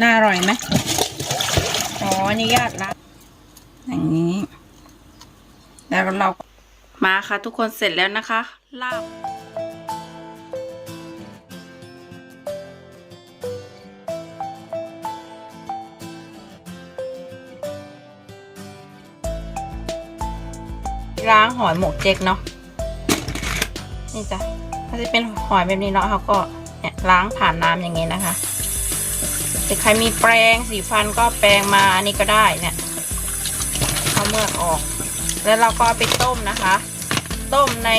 น่าอร่อยไหมอ๋ออนุญาตละอย่างนี้ แล้วเรามาค่ะทุกคนเสร็จแล้วนะคะลาบล้างหอยหมกเจ๊กเนาะนี่จ้ะถ้าจะเป็นหอยแบบนี้เนาะเขาก็เนี่ยล้างผ่านน้ำอย่างงี้นะคะ แต่ใครมีแปรงสีฟันก็แปรงมาอันนี้ก็ได้เนี่ยเอาเมือกออก แล้วเราก็ไปต้มนะคะ ต้มใน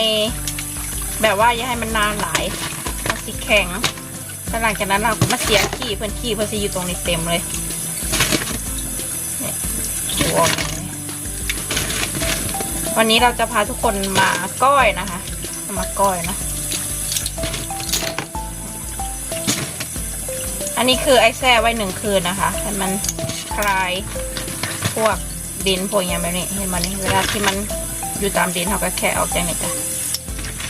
แบบว่าอย่าให้มันนานหลายมันสิแข็งแล้วหลังจากนั้นเราก็มาเสียขี้เพื่อนขี้เพื่อนสิอยู่ตรงนี้เต็มเลยเนี่ยดูออกอย่างวันนี้เราจะพาทุกคนมาก้อยนะคะ มาก้อยนะ อันนี้คือไอแช่ไว้หนึ่งคืนนะคะให้มันคลายพวกดินพวกอย่างแบบนี้เห็นมันเวลาที่มันอยู่ตามดินเขาก็แค่ออกจากนี่จ้ะ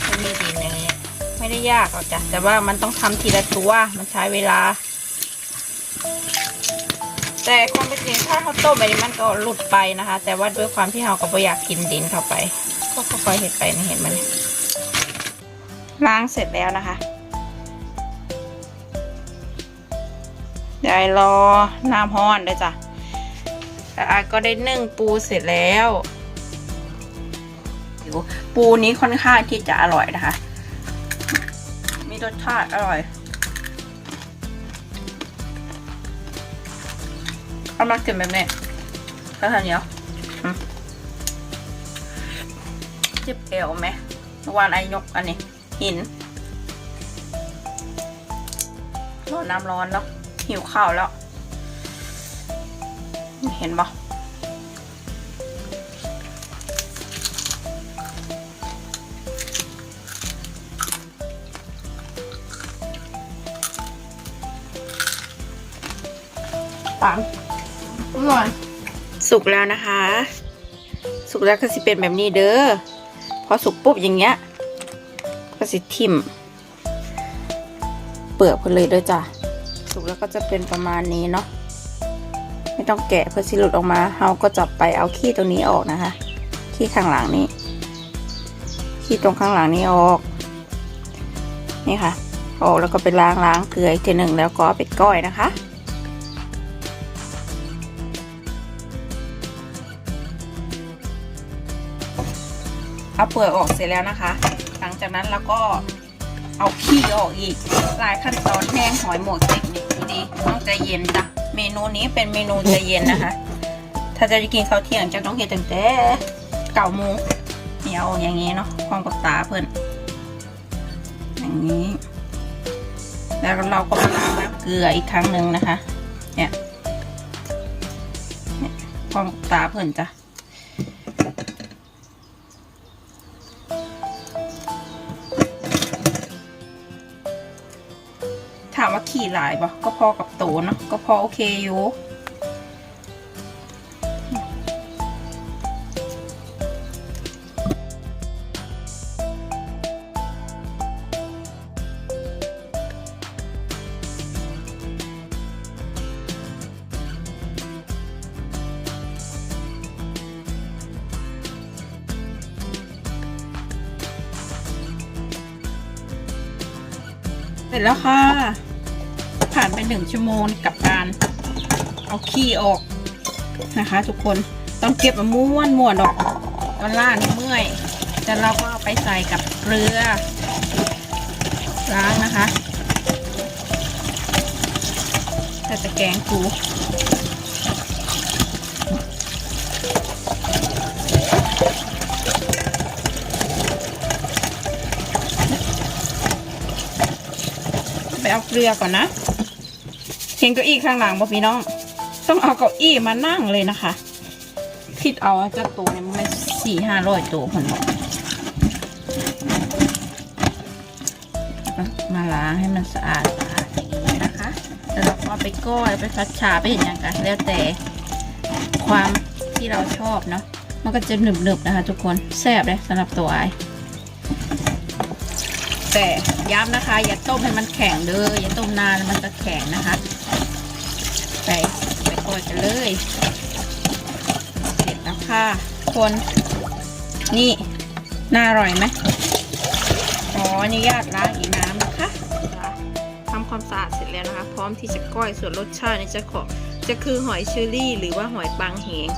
ไม่มีดินอย่างนี้ไม่ได้ยากหรอกจ้ะแต่ว่ามันต้องทำทีละตัวมันใช้เวลา แต่ความเป็นจริงถ้าเขาต้มไปนี่มันก็หลุดไปนะคะ แต่ว่าด้วยความที่เราก็ไม่อยากกินดินเข้าไป ก็ค่อยๆเห็ดไปนี่เห็นมันล้างเสร็จแล้วนะคะ เดี๋ยวไอ้รอน้ำฮ้อนด้วยจ้ะแต่อาก็ได้นึ่งปูเสร็จแล้วปูนี้ค่อนข้างที่จะอร่อยนะคะ มีรสชาติอร่อยเอามากินแบบนี้แล้วทานเดียวจิบเอวไหมวานไอยกอันนี้หินรอน้ำร้อนแล้ว หิวข้าวแล้ว เห็นปะปังอร่อย สุกแล้วนะคะ สุกแล้วก็สิเป็นแบบนี้เด้อ พอสุกปุ๊บอย่างเงี้ย ก็สิทิมเปลือกไปเลยเด้อจ้ะ สุกแล้วก็จะเป็นประมาณนี้เนาะไม่ต้องแกะเพื่อสิหลุดออกมาเราก็จับไปเอาขี้ตรงนี้ออกนะคะ ขี้ข้างหลังนี้ ขี้ตรงข้างหลังนี้ออก นี่ค่ะ ออกแล้วก็ไปล้างล้างเกลืออีกทีหนึ่งแล้วก็ไปก้อยนะคะเอาเปลือกออกเสร็จแล้วนะคะ หลังจากนั้นเราก็ เอาขี้ออกอีกหลายขั้นตอนแห้งหอยหมดเสร็จนี่ดูดีต้องใจเย็นจ้ะเมนูนี้เป็นเมนูใจเย็นนะคะ ถ้าจะกินข้าวเที่ยงจะต้องเฮ็ดตั้งแต่เก่าโมงนี่เอาอย่างนี้เนาะความกับตาเพื่อนอย่างนี้ แล้วเราก็มาล้างน้ำเกลืออีกครั้งหนึ่งนะคะ เนี่ยความกับตาเพื่อนจ้ะ ถามว่าขี่หลายปะก็พอกับโตเนาะก็พอโอเคอยู่เสร็จแล้วค่ะ ผ่านไปหนึ่งชั่วโมงกับการเอาขี้ออกนะคะ ทุกคนต้องเก็บมาม้วนม้วนออกวันล่านี่เมื่อยแต่เราก็เอาไปใส่กับเกลือ ล้างนะคะแต่จะแกงปูไปเอาเกลือก่อนนะ เห็นเก้าอี้ข้างหลังบ่พี่น้อง ต้องเอาเก้าอี้มานั่งเลยนะคะ คิดเอาเจ้าตัวเนี่ยมันสี่ห้าร้อยตัวคนบอกมาล้างให้มันสะอาดสะอาดนะคะแล้วเราก็ไปก้อยไปฟัดชาไปเห็นอย่างกันแล้วแต่ความที่เราชอบเนาะมันก็จะหนึบๆนะคะ ทุกคนแซ่บเลยสำหรับตัวไอแต่ย้ำนะคะ อย่าต้มให้มันแข็งเด้ออย่าต้มนานมันจะแข็งนะคะ ใส่ไปก้อยกันเลยเสร็จแล้วค่ะคนนี่น่าอร่อยไหมอ๋ออนุญาตล้างอีกน้ำนะคะทำความสะอาดเสร็จแล้วนะคะ พร้อมที่จะก้อยส่วนรสชาตินี่จะขอจะคือหอยเชอรี่ หรือว่าหอยปังเหง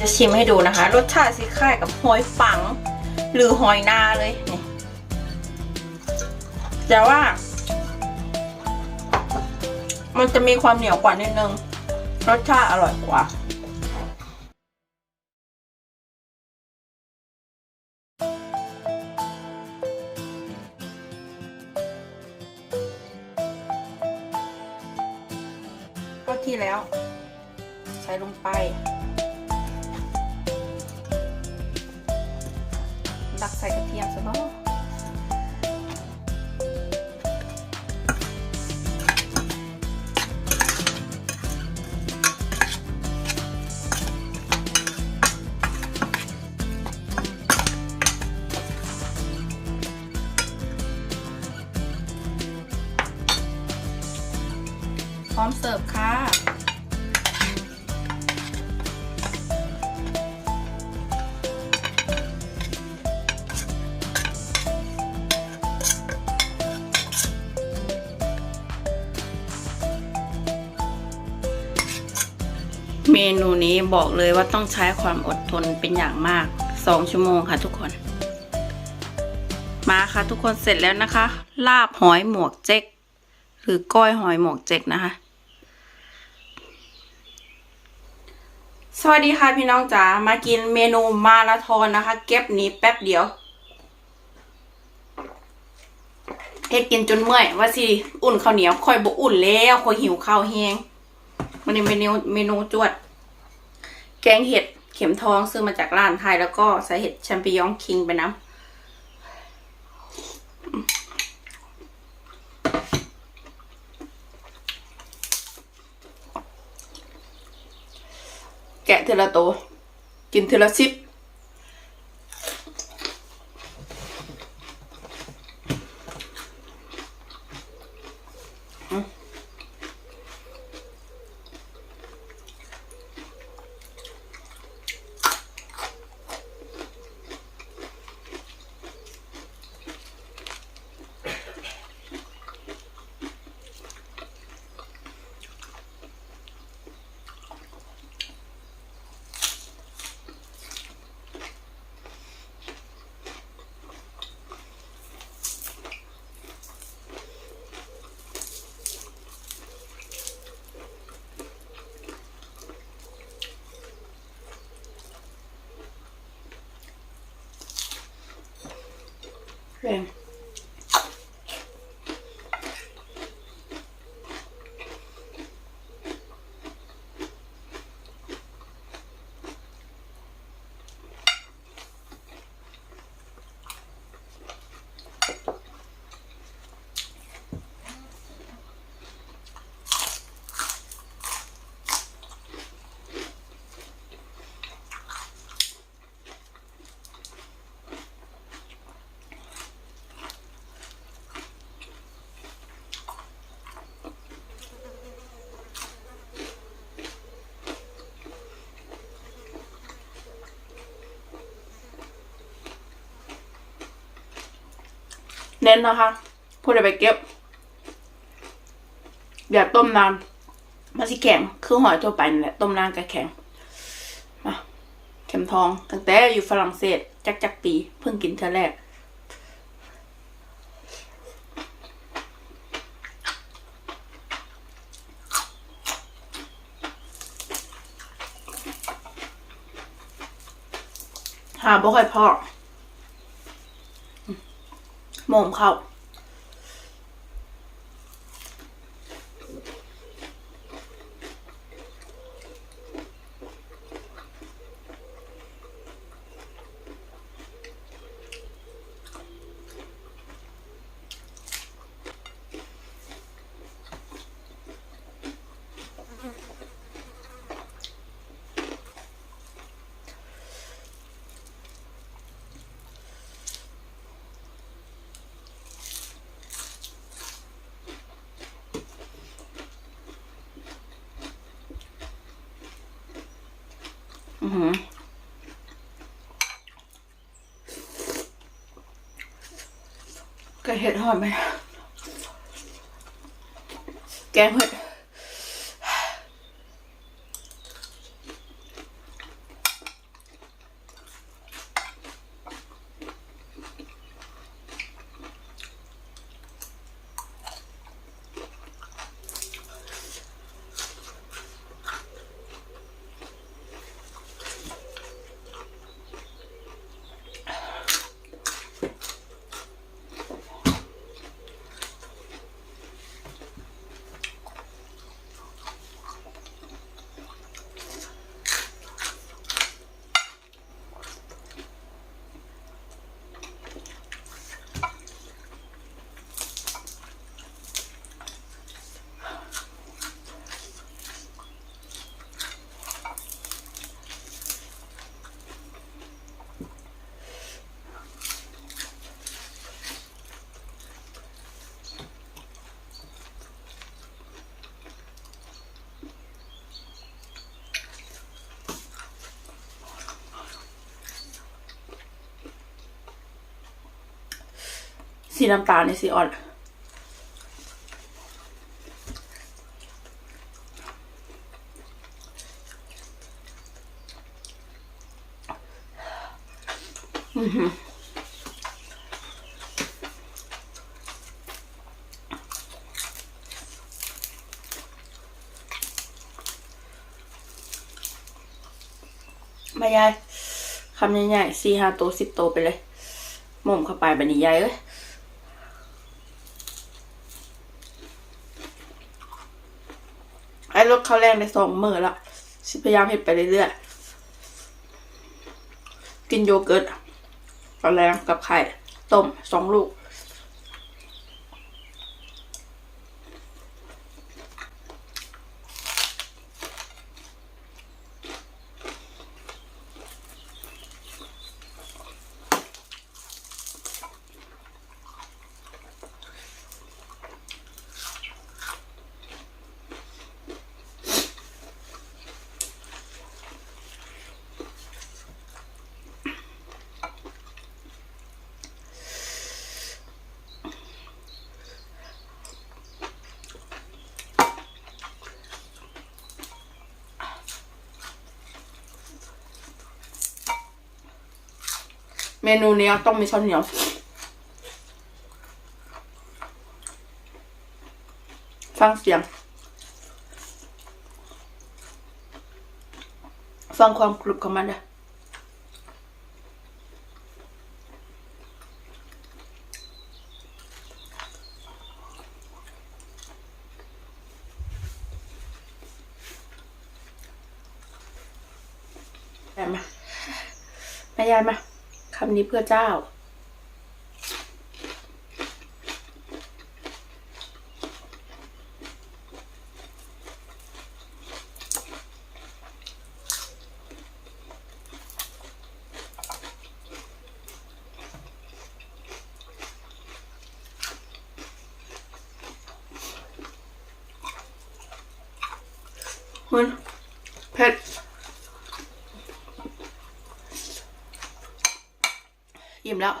จะชิมให้ดูนะคะ รสชาติสิคล้ายกับหอยปัง หรือหอยนาเลยนี่แต่ว่า มันจะมีความเหนียวกว่านิดนึง รสชาติอร่อยกว่า นูนี้บอกเลยว่าต้องใช้ความอดทนเป็นอย่างมาก 2 ชั่วโมงค่ะทุกคน มาค่ะทุกคนเสร็จแล้วนะคะ ลาบหอยหมวกเจ๊กหรือก้อยหอยหมวกเจ๊กนะคะ สวัสดีค่ะพี่น้องจ๋ามากินเมนูมาราธอนนะคะ เก็บนี้แป๊บเดียวเฮ็ดกินจนเมื่อยว่าสิอุ่นข้าวเหนียวค่อยบ่อุ่นแล้วค่อยหิวข้าวแห้งวันนี้เมนูเมนูจวด แกงเห็ดเข็มทองซื้อมาจากร้านไทย แล้วก็ใส่เห็ดแชมปิญองคิงไปนะแกะทีละตัวกินทีละซิป แรง เน้นนะคะพูดไปเก็บ อย่าต้มนานมันสิแข็ง คือหอยทั่วไปนี่แหละต้มนานก็แข็งมาเข็มทอง ตั้งแต่อยู่ฝรั่งเศส จักจักปี เพิ่งกินเท่าแรกหาบ่ค่อยพอ หมงเขา แกงเห็ดหอมไหมแกงเห็ด สีน้ำตาลในสีอ่อน อือหือมายายคำใหญ่ๆสี่ห้าโตสิบโตไปเลย หม่มเข้าไปบันนี้ยายเอ้ย อ้รถเข้าแรงในสองมือละสิพยายามเห็ดไปเรื่อยๆ กินโยเกิร์ตตอนแรงกับไข่ ต้มสองลูก เมนูนี้ต้องมีข้าวเหนียวฟังเสียง ฟังความกรุบของมันนะแม่มาแม่ยายมา คำนี้เพื่อเจ้า มันเผ็ด อิ่มแล้ว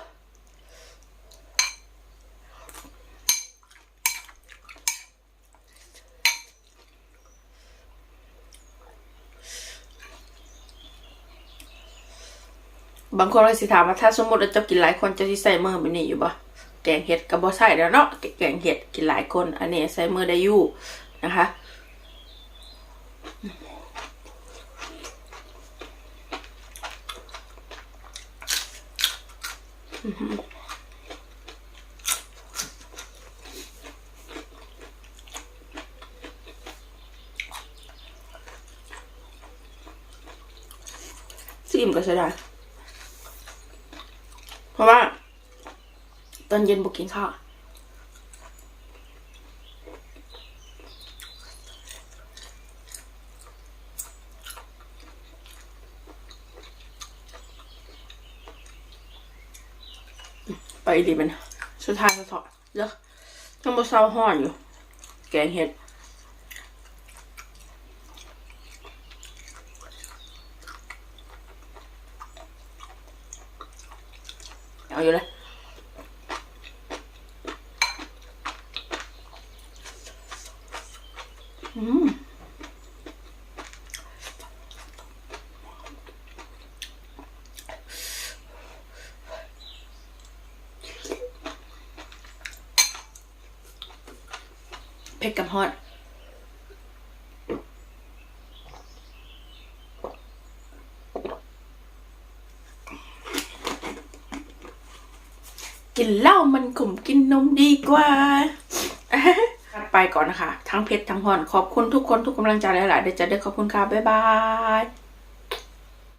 บางคนก็สิถามว่าถ้าสมมติเราจะกินหลายคนจะสิใส่มือแบบนี้อยู่ปะแกงเห็ดกับบ่ใส่แล้วเนาะแกงเห็ดกินหลายคน อันนี้ใส่มือได้อยู่นะคะ ซีอิ่มก็ใช้ได้ เพราะว่า ตอนเย็นบุกกินข้าว ไปดีมันสุดท้ายก็ถอดเยอะยังบ่เศร้าห้อนอยู่ แกงเห็ด เอาอยู่เลย อืม เผ็ดกับฮอตกินเหล้ามันขมกินนมดีกว่าไปก่อนนะคะ ทั้งเพชรทั้งฮอน ขอบคุณทุกคนทุกกำลังใจหลายๆเดี๋ยวจะได้ขอบคุณค่ะ บ๊ายบาย